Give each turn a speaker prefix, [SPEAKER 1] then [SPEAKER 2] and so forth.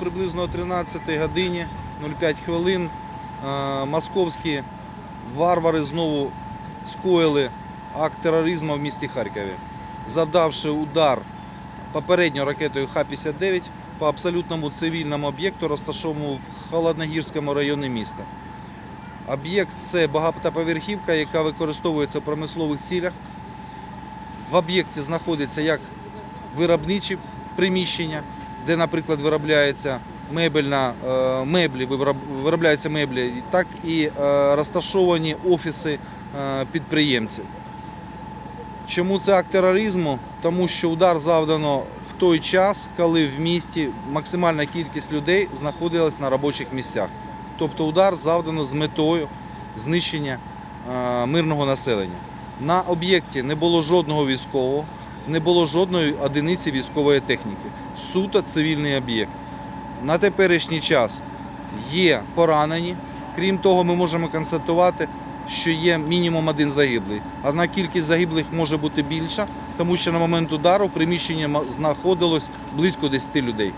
[SPEAKER 1] Приблизно о 13 годині 05 хвилин е, московські варвари знову скоїли акт тероризму в місті Харкові, завдавши удар попередньо ракетою Х-59 по абсолютному цивільному об'єкту, розташованому в Холодногірському районі міста. Об'єкт це багатоповерхівка, яка використовується в промислових цілях. В об'єкті знаходиться як виробничі приміщення, де, наприклад, виробляється мебельна, е, меблі, виробляються меблі, так і е, розташовані офіси е, підприємців. Чому це акт тероризму? Тому що удар завдано в той час, коли в місті максимальна кількість людей знаходилась на робочих місцях. Тобто удар завдано з метою знищення мирного населення. На об'єкті не було жодного військового, не було жодної одиниці військової техніки. Суто цивільний об'єкт. На теперішній час є поранені. Крім того, ми можемо констатувати, що є мінімум один загиблий. Однак кількість загиблих може бути більша, тому що на момент удару приміщення знаходилось близько 10 людей.